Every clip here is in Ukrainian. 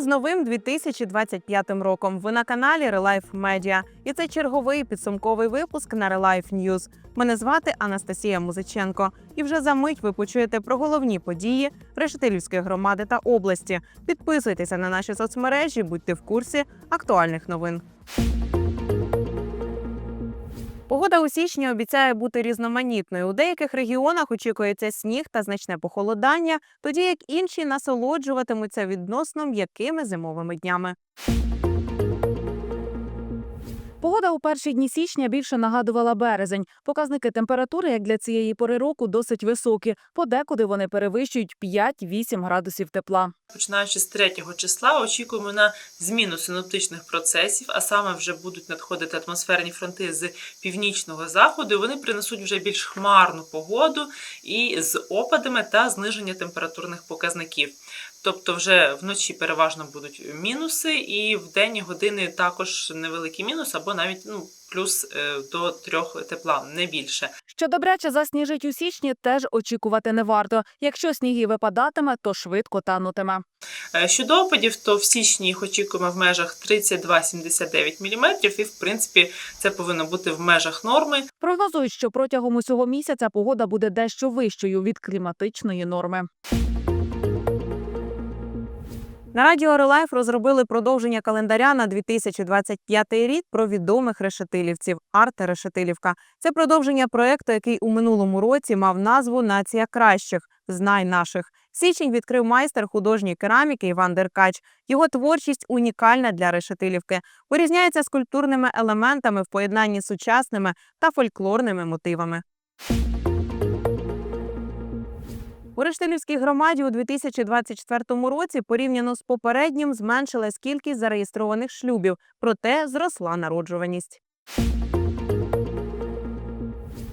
З новим 2025 роком. Ви на каналі Relife Медіа, і це черговий підсумковий випуск на Релайф News. Мене звати Анастасія Музиченко. І вже за мить ви почуєте про головні події Решетилівської громади та області. Підписуйтеся на наші соцмережі, будьте в курсі актуальних новин. Погода у січні обіцяє бути різноманітною. У деяких регіонах очікується сніг та значне похолодання, тоді як інші насолоджуватимуться відносно м'якими зимовими днями. Погода у перші дні січня більше нагадувала березень. Показники температури, як для цієї пори року, досить високі. Подекуди вони перевищують 5-8 градусів тепла. Починаючи з 3 числа, очікуємо на зміну синоптичних процесів, а саме вже будуть надходити атмосферні фронти з північного заходу. Вони принесуть вже більш хмарну погоду і з опадами та зниження температурних показників. Тобто, вже вночі переважно будуть мінуси, і в денні години також невеликий мінус, або навіть ну плюс е, до трьох тепла, не більше. Що добряче засніжить у січні, теж очікувати не варто. Якщо сніг і випадатиме, то швидко танутиме. Е, Щодо опадів, то в січні їх очікуємо в межах 32-79 мм, і в принципі це повинно бути в межах норми. Прогнозують, що протягом усього місяця погода буде дещо вищою від кліматичної норми. На радіо Релайф розробили продовження календаря на 2025 рік про відомих решетилівців Арте Решетилівка. Це продовження проекту, який у минулому році мав назву Нація кращих. Знай наших. Січень відкрив майстер художньої кераміки Іван Деркач. Його творчість унікальна для решетилівки. Вирізняється скульптурними елементами в поєднанні з сучасними та фольклорними мотивами. У Рештилівській громаді у 2024 році порівняно з попереднім зменшилась кількість зареєстрованих шлюбів, проте зросла народжуваність.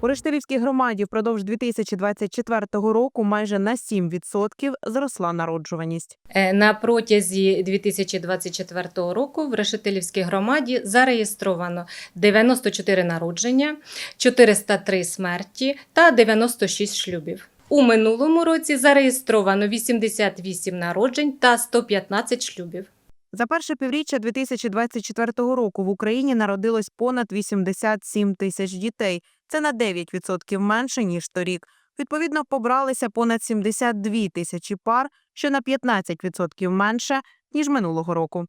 У Рештилівській громаді впродовж 2024 року майже на 7% зросла народжуваність. Е, На протязі 2024 року в Решетилівській громаді зареєстровано 94 народження, 403 смерті та 96 шлюбів. У минулому році зареєстровано 88 народжень та 115 шлюбів. За перше півріччя 2024 року в Україні народилось понад 87 тисяч дітей. Це на 9% менше ніж торік. Відповідно, побралися понад 72 тисячі пар, що на 15% менше ніж минулого року.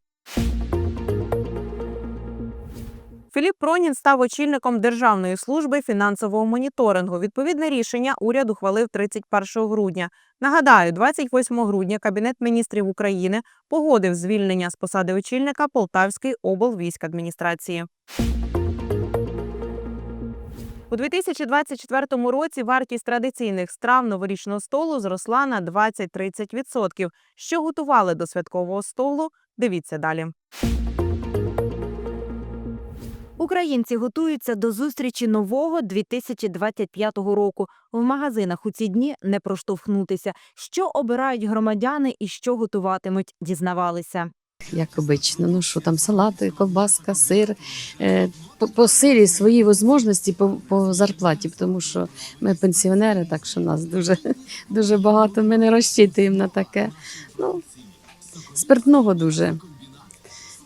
Філіп Пронін став очільником Державної служби фінансового моніторингу. Відповідне рішення уряд ухвалив 31 грудня. Нагадаю, 28 грудня Кабінет міністрів України погодив звільнення з посади очільника Полтавської облвійськадміністрації. У 2024 році вартість традиційних страв новорічного столу зросла на 20-30%. Що готували до святкового столу? Дивіться далі. Українці готуються до зустрічі нового 2025 року. В магазинах у ці дні не проштовхнутися. Що обирають громадяни і що готуватимуть, дізнавалися. як обично. Ну що там салати, ковбаска, сир. Е, По, по сирі свої можливості по, по зарплаті, тому що ми пенсіонери, так що нас дуже, дуже багато. Ми не розчитуємо на таке. Ну, спиртного дуже.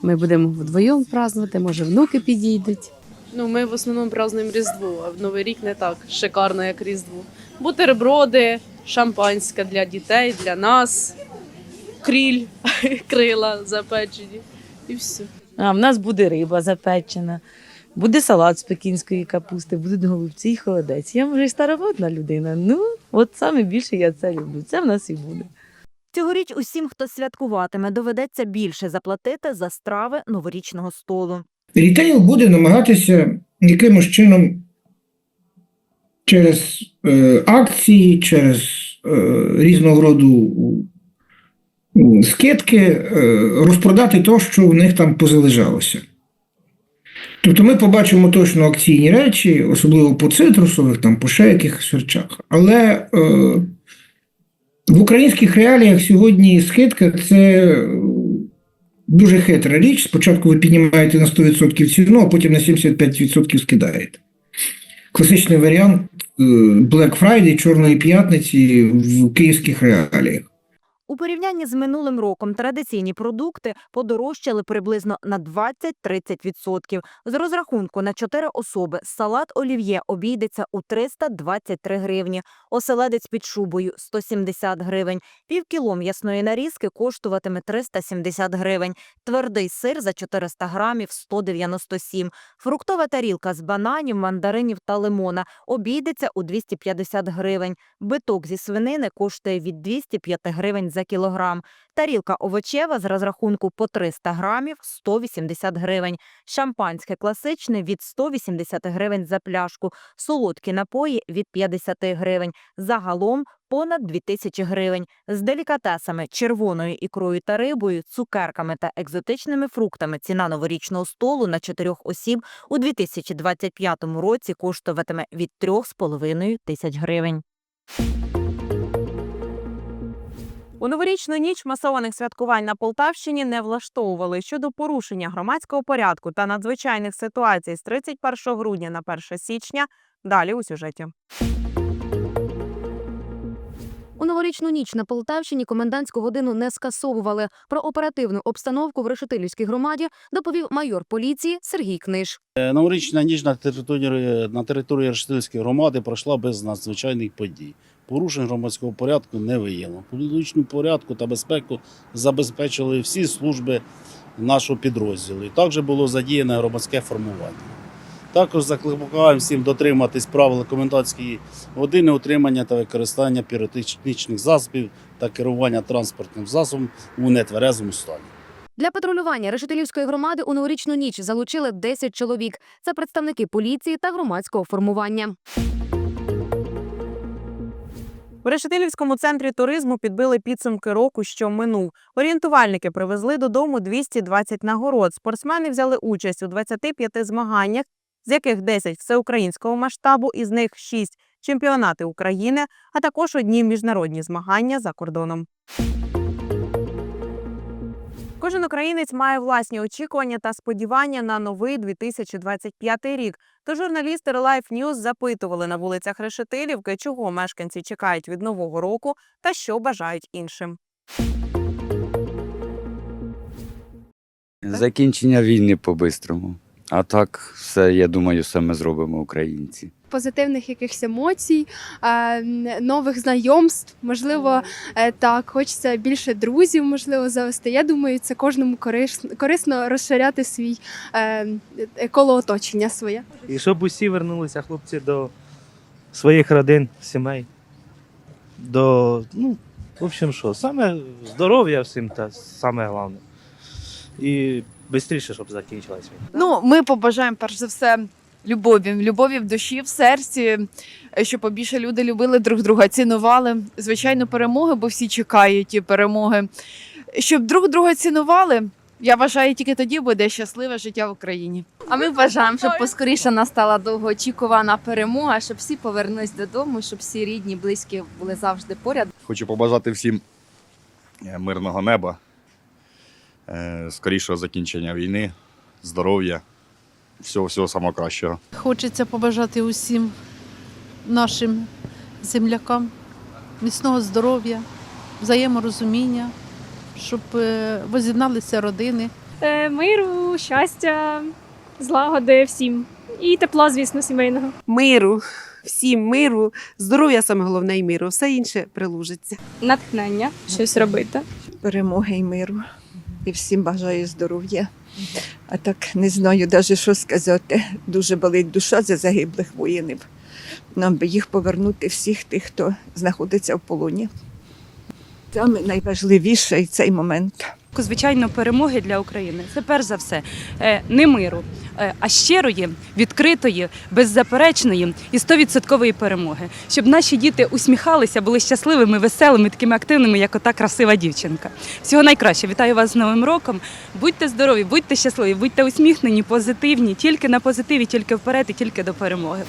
Ми будемо вдвоєм празднувати, може, внуки підійдуть. Ну, ми в основному празднуємо Різдво, а в Новий рік не так шикарно, як Різдво. Бутерброди, шампанське для дітей, для нас, кріль, крила запечені і все. А в нас буде риба запечена, буде салат з пекінської капусти, будуть голубці і холодець. Я вже й старомодна людина. Ну, от саме більше я це люблю. Це в нас і буде. Цьогоріч усім, хто святкуватиме, доведеться більше заплатити за страви новорічного столу. Рітейл буде намагатися якимось чином через е, акції, через е, різного роду скидки е, розпродати те, що в них там позалежалося. Тобто ми побачимо точно акційні речі, особливо по цитрусових, там, по ще якихось речах. Але е, в українських реаліях сьогодні скидка це дуже хитра річ. Спочатку ви піднімаєте на 100% ціну, а потім на 75% скидаєте. Класичний варіант е, Black Friday, Чорної п'ятниці в київських реаліях. У порівнянні з минулим роком традиційні продукти подорожчали приблизно на 20-30%. З розрахунку на 4 особи салат олів'є обійдеться у 323 гривні, оселедець під шубою – 170 гривень, півкіло м'ясної нарізки коштуватиме 370 гривень, твердий сир за 400 грамів – 197, фруктова тарілка з бананів, мандаринів та лимона обійдеться у 250 гривень, биток зі свинини коштує від 205 гривень за кілограм, тарілка овочева з розрахунку по 300 грамів – 180 гривень, шампанське класичне від 180 гривень за пляшку, солодкі напої від 50 гривень, загалом понад 2000 гривень. З делікатесами, червоною ікрою та рибою, цукерками та екзотичними фруктами. Ціна новорічного столу на чотирьох осіб у 2025 році коштуватиме від 3,5 тисяч гривень. У новорічну ніч масованих святкувань на Полтавщині не влаштовували щодо порушення громадського порядку та надзвичайних ситуацій з 31 грудня на 1 січня. Далі у сюжеті. Новорічну ніч на Полтавщині комендантську годину не скасовували. Про оперативну обстановку в Решетилівській громаді доповів майор поліції Сергій Книж. Е, Новорічна ніч на території, на території Решетилівської громади пройшла без надзвичайних подій. Порушень громадського порядку не виявлено. Публічну порядку та безпеку забезпечили всі служби нашого підрозділу. І також було задіяне громадське формування. Також закликаємо всім дотриматись правил комендантської години утримання та використання піротехнічних засобів та керування транспортним засобом у нетверезому стані. Для патрулювання Решетилівської громади у новорічну ніч залучили 10 чоловік. Це представники поліції та громадського формування. У Решетилівському центрі туризму підбили підсумки року, що минув. Орієнтувальники привезли додому 220 нагород. Спортсмени взяли участь у 25 змаганнях, з яких 10 всеукраїнського масштабу, із них 6 чемпіонати України, а також одні міжнародні змагання за кордоном. Кожен українець має власні очікування та сподівання на новий 2025 рік. То журналісти Relife News запитували на вулицях Решетилівки, чого мешканці чекають від нового року та що бажають іншим. Закінчення війни по-бистрому. А так, все, я думаю, все ми зробимо українці. позитивних якихось емоцій, нових знайомств. Можливо, е, так хочеться більше друзів, можливо, завести. Я думаю, це кожному корис- корисно розширяти свій е, коло оточення своє. І щоб усі вернулися, хлопці, до своїх родин, сімей. До, ну, в общем, що, саме здоров'я всім та саме головне. І швидше, щоб закінчилась війна. Ну, ми побажаємо перш за все любові, любові в душі, в серці, щоб побільше люди любили друг друга, цінували. Звичайно, перемоги, бо всі чекають і перемоги. Щоб друг друга цінували. Я вважаю, тільки тоді буде щасливе життя в Україні. А ми бажаємо, щоб поскоріше настала довгоочікувана перемога, щоб всі повернулись додому, щоб всі рідні, близькі були завжди поряд. Хочу побажати всім е, мирного неба, скорішого закінчення війни, здоров'я, всього всього самого кращого. Хочеться побажати усім нашим землякам міцного здоров'я, взаєморозуміння, щоб е, воз'єдналися родини. Миру, щастя, злагоди всім. І тепла, звісно, сімейного. Миру, всім миру, здоров'я саме головне і миру, все інше прилужиться. Натхнення, щось робити. Перемоги і миру. І всім бажаю здоров'я. А так не знаю навіть, що сказати. Дуже болить душа за загиблих воїнів. Нам би їх повернути всіх тих, хто знаходиться в полоні. Саме найважливіше цей момент. Звичайно, перемоги для України це перш за все е, не миру, а щирої, відкритої, беззаперечної і стовідсоткової перемоги, щоб наші діти усміхалися, були щасливими, веселими, такими активними, як ота красива дівчинка. Всього найкраще. Вітаю вас з Новим роком. Будьте здорові, будьте щасливі, будьте усміхнені, позитивні, тільки на позитиві, тільки вперед і тільки до перемоги.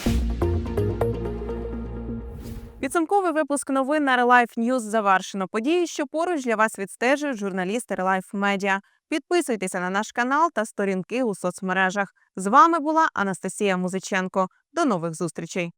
Підсумковий випуск новин на Relife News завершено. Події, що поруч для вас відстежують журналісти Relife Media. Підписуйтеся на наш канал та сторінки у соцмережах. З вами була Анастасія Музиченко. До нових зустрічей.